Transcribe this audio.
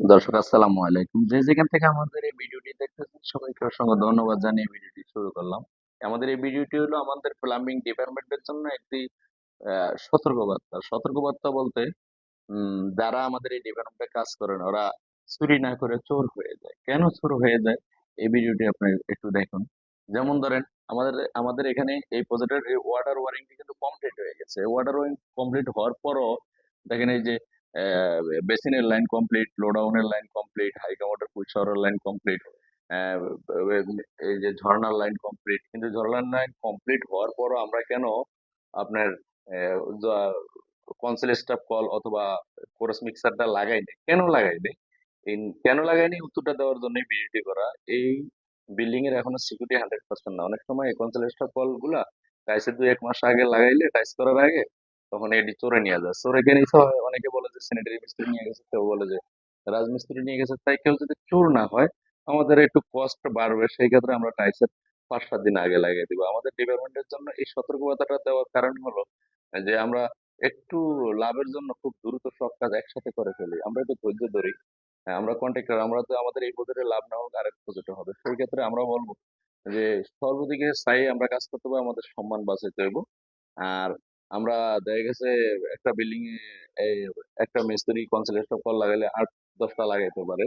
দর্শক, আসসালামু আলাইকুম। যে যেখান থেকে আমাদের এই ভিডিওটি দেখতেছেন, সবাইকে অসংখ্য ধন্যবাদ জানিয়ে ভিডিওটি শুরু করলাম। আমাদের এই ভিডিওটি হলো আমাদের প্লাম্বিং ডিপার্টমেন্টের জন্য একটি সতর্কবার্তা। সতর্কবার্তা বলতে যারা আমাদের এই ডিপার্টমেন্টে কাজ করেন, ওরা চুরি না করে চোর হয়ে যায়। কেন চোর হয়ে যায়? এই ভিডিওটি আপনি একটু দেখুন। যেমন ধরেন, আমাদের আমাদের এখানে এই প্রজেক্টের ওয়াটার ওয়ারিংটি কিন্তু কমপ্লিট হয়ে গেছে। ওয়াটার ওয়ারিং কমপ্লিট হওয়ার পরও দেখেন এই যে বেসিনের লাইন কমপ্লিট, লোডাউনের লাইন কমপ্লিট হাই কামোটার ফুল শাওয়ারের লাইন কমপ্লিট এই যে ঝর্ণার লাইন কমপ্লিট। কিন্তু ঝর্ণার লাইন কমপ্লিট হওয়ার পরও আমরা কেন আপনার কনসেল স্টাফ কল অথবা কোরাস মিক্সারটা লাগাই লাগাইনি কেন লাগাইনি এই কেন লাগাইনি উত্তরটা দেওয়ার জন্য ভিডিওটি করা। এই বিল্ডিং এর এখনও সিকিউরিটি হান্ড্রেড পার্সেন্ট না। অনেক সময় কনসেল স্টাফ কলগুলা টাইসের দুই এক মাস আগে লাগাইলে টাইস করার আগে তখন এটি চোরে নিয়ে যায়। চোরে কে নিতে হয় অনেকে বলে যে স্যানিটারি মিস্ত্রি নিয়ে গেছে। কেউ বলে যে রাজমিস্ত্রি নিয়ে গেছে। তাই কেউ যদি চোর না হয় আমাদের একটু কস্ট বাড়বে। সেই ক্ষেত্রে আমরা টাইসের পাঁচ সাত দিন আগে লাগিয়ে দিব। আমাদের ডিপার্টমেন্টের জন্য এই সতর্কবার্তাটা দেওয়ার কারণ হলো যে আমরা একটু লাভের জন্য খুব দ্রুত সব কাজ একসাথে করে ফেলি। আমরা একটু ধৈর্য ধরি। হ্যাঁ, আমরা কন্ট্রাক্টর আমরা তো আমাদের এই প্রজেক্টে লাভ না হোক আরেক প্রজেক্টে হবে। সেই ক্ষেত্রে আমরা বলব যে সর্বদিকে স্থায়ী আমরা কাজ করতে হবে আমাদের সম্মান বাঁচাইতে হইব। আর আমরা দেখা গেছে একটা বিল্ডিং এ একটা মিস্ত্রি কল লাগাইলে আট দশটা লাগাইতে পারে।